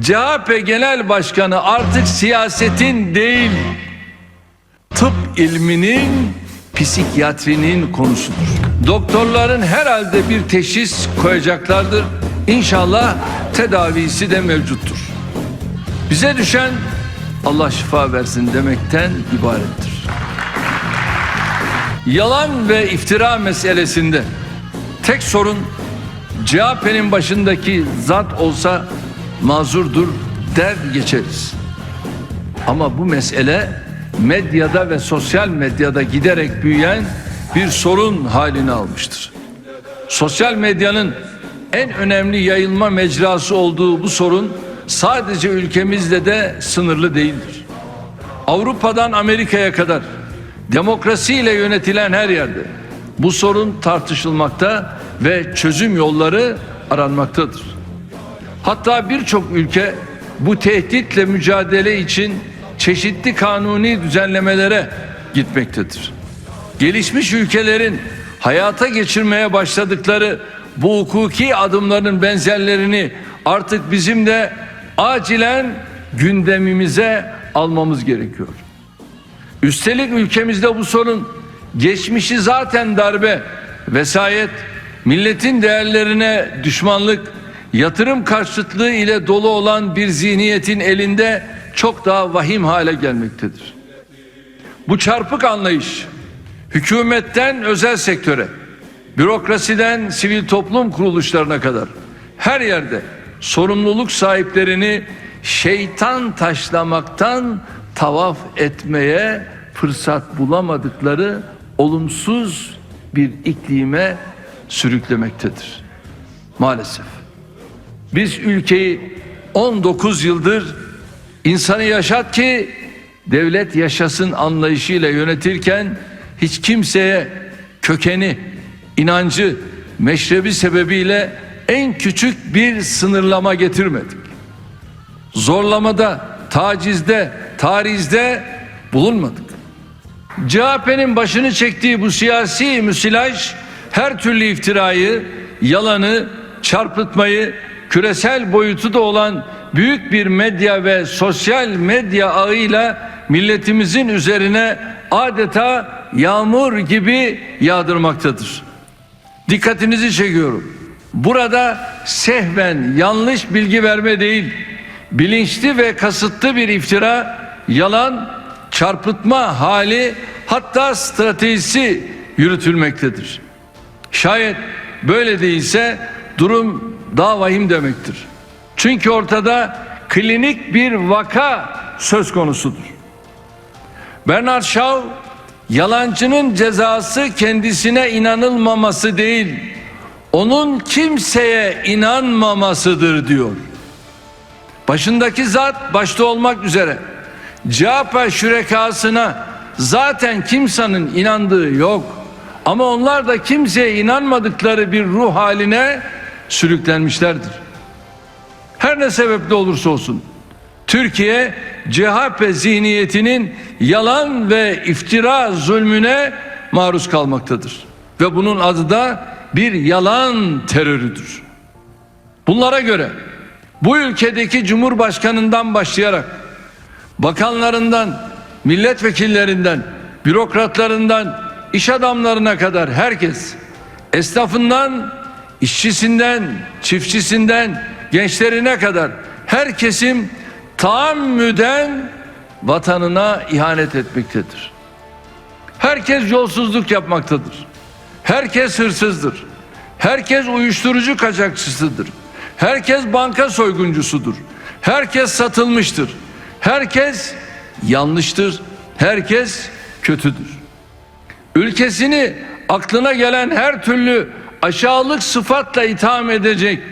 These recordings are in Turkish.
CHP Genel Başkanı artık siyasetin değil, tıp ilminin, psikiyatrinin konusudur. Doktorların herhalde bir teşhis koyacaklardır. İnşallah tedavisi de mevcuttur. Bize düşen Allah şifa versin demekten ibarettir. Yalan ve iftira meselesinde tek sorun CHP'nin başındaki zat olsa mazurdur der geçeriz. Ama bu mesele medyada ve sosyal medyada giderek büyüyen bir sorun halini almıştır. Sosyal medyanın en önemli yayılma mecrası olduğu bu sorun sadece ülkemizde de sınırlı değildir. Avrupa'dan Amerika'ya kadar demokrasiyle yönetilen her yerde bu sorun tartışılmakta ve çözüm yolları aranmaktadır. Hatta birçok ülke bu tehditle mücadele için çeşitli kanuni düzenlemelere gitmektedir. Gelişmiş ülkelerin hayata geçirmeye başladıkları bu hukuki adımların benzerlerini artık bizim de acilen gündemimize almamız gerekiyor. Üstelik ülkemizde bu sorun geçmişi zaten darbe, vesayet, milletin değerlerine düşmanlık, yatırım karşıtlığı ile dolu olan bir zihniyetin elinde çok daha vahim hale gelmektedir. Bu çarpık anlayış hükümetten özel sektöre, bürokrasiden sivil toplum kuruluşlarına kadar her yerde sorumluluk sahiplerini şeytan taşlamaktan tavaf etmeye fırsat bulamadıkları olumsuz bir iklime sürüklemektedir. Maalesef. Biz ülkeyi 19 yıldır insanı yaşat ki devlet yaşasın anlayışıyla yönetirken hiç kimseye kökeni, inancı, meşrebi sebebiyle en küçük bir sınırlama getirmedik. Zorlamada, tacizde, tarizde bulunmadık. CHP'nin başını çektiği bu siyasi müsilaj her türlü iftirayı, yalanı, çarpıtmayı, küresel boyutu da olan büyük bir medya ve sosyal medya ağıyla milletimizin üzerine adeta yağmur gibi yağdırmaktadır. Dikkatinizi çekiyorum. Burada sehven yanlış bilgi verme değil, bilinçli ve kasıtlı bir iftira, yalan, çarpıtma hali hatta stratejisi yürütülmektedir. Şayet böyle değilse durum daha vahim demektir. Çünkü ortada klinik bir vaka söz konusudur. Bernard Shaw yalancının cezası kendisine inanılmaması değil, onun kimseye inanmamasıdır diyor. Başındaki zat başta olmak üzere CHP şürekasına zaten kimsenin inandığı yok. Ama onlar da kimseye inanmadıkları bir ruh haline sürüklenmişlerdir. Her ne sebeple olursa olsun Türkiye CHP zihniyetinin yalan ve iftira zulmüne maruz kalmaktadır. Ve bunun adı da bir yalan terörüdür. Bunlara göre bu ülkedeki cumhurbaşkanından başlayarak bakanlarından, milletvekillerinden, bürokratlarından, iş adamlarına kadar herkes esnafından, işçisinden, çiftçisinden, gençlerine kadar her kesim taammüden vatanına ihanet etmektedir. Herkes yolsuzluk yapmaktadır. Herkes hırsızdır. Herkes uyuşturucu kaçakçısıdır. Herkes banka soyguncusudur. Herkes satılmıştır. Herkes yanlıştır. Herkes kötüdür. Ülkesini aklına gelen her türlü aşağılık sıfatla itham edecek,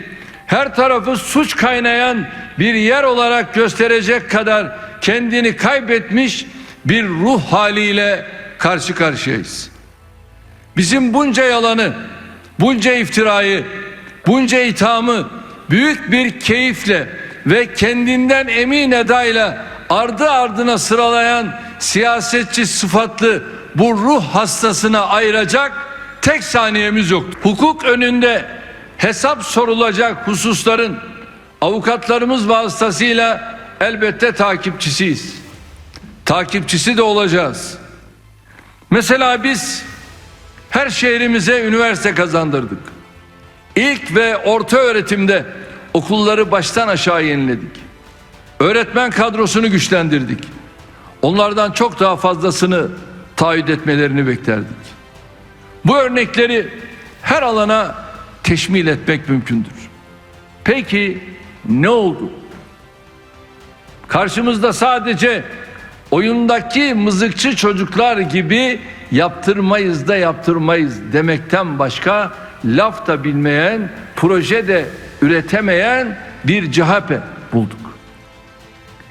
her tarafı suç kaynayan bir yer olarak gösterecek kadar kendini kaybetmiş bir ruh haliyle karşı karşıyayız. Bizim bunca yalanı, bunca iftirayı, bunca ithamı büyük bir keyifle ve kendinden emin edayla ardı ardına sıralayan siyasetçi sıfatlı bu ruh hastasına ayıracak tek saniyemiz yok. Hukuk önünde hesap sorulacak hususların avukatlarımız vasıtasıyla elbette takipçisiyiz. Takipçisi de olacağız. Mesela biz her şehrimize üniversite kazandırdık. İlk ve orta öğretimde okulları baştan aşağı yeniledik. Öğretmen kadrosunu güçlendirdik. Onlardan çok daha fazlasını taahhüt etmelerini beklerdik. Bu örnekleri her alana teşmil etmek mümkündür. Peki ne oldu? Karşımızda sadece oyundaki mızıkçı çocuklar gibi yaptırmayız da yaptırmayız demekten başka laf da bilmeyen, proje de üretemeyen bir CHP bulduk.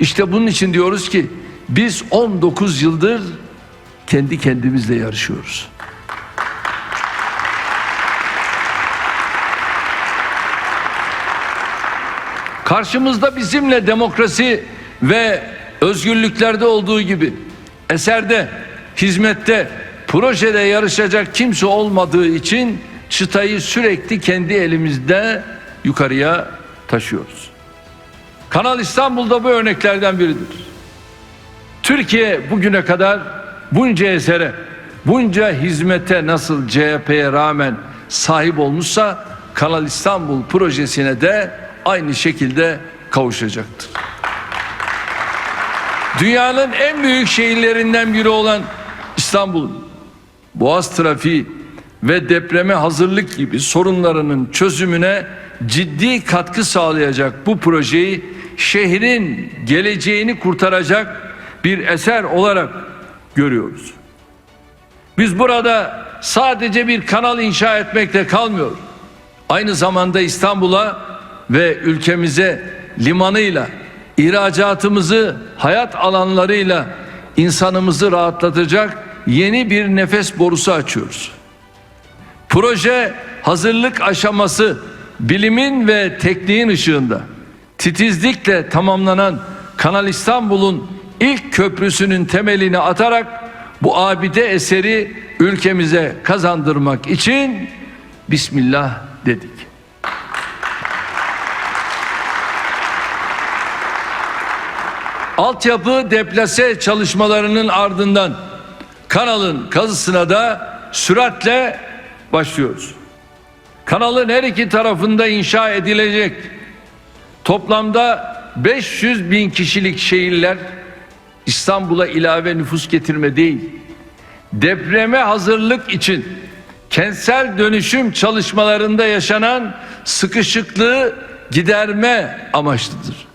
İşte bunun için diyoruz ki biz 19 yıldır kendi kendimizle yarışıyoruz. Karşımızda bizimle demokrasi ve özgürlüklerde olduğu gibi eserde, hizmette, projede yarışacak kimse olmadığı için çıtayı sürekli kendi elimizde yukarıya taşıyoruz. Kanal İstanbul'da bu örneklerden biridir. Türkiye bugüne kadar bunca esere, bunca hizmete nasıl CHP'ye rağmen sahip olmuşsa Kanal İstanbul projesine de aynı şekilde kavuşacaktır. Dünyanın en büyük şehirlerinden biri olan İstanbul'un boğaz trafiği ve depreme hazırlık gibi sorunlarının çözümüne ciddi katkı sağlayacak bu projeyi şehrin geleceğini kurtaracak bir eser olarak görüyoruz. Biz burada sadece bir kanal inşa etmekle kalmıyor. Aynı zamanda İstanbul'a ve ülkemize limanıyla, ihracatımızı, hayat alanlarıyla insanımızı rahatlatacak yeni bir nefes borusu açıyoruz. Proje hazırlık aşaması bilimin ve tekniğin ışığında titizlikle tamamlanan Kanal İstanbul'un ilk köprüsünün temelini atarak bu abide eseri ülkemize kazandırmak için Bismillah dedik. Altyapı deplase çalışmalarının ardından kanalın kazısına da süratle başlıyoruz. Kanalın her iki tarafında inşa edilecek toplamda 500 bin kişilik şehirler İstanbul'a ilave nüfus getirme değil, depreme hazırlık için kentsel dönüşüm çalışmalarında yaşanan sıkışıklığı giderme amaçlıdır.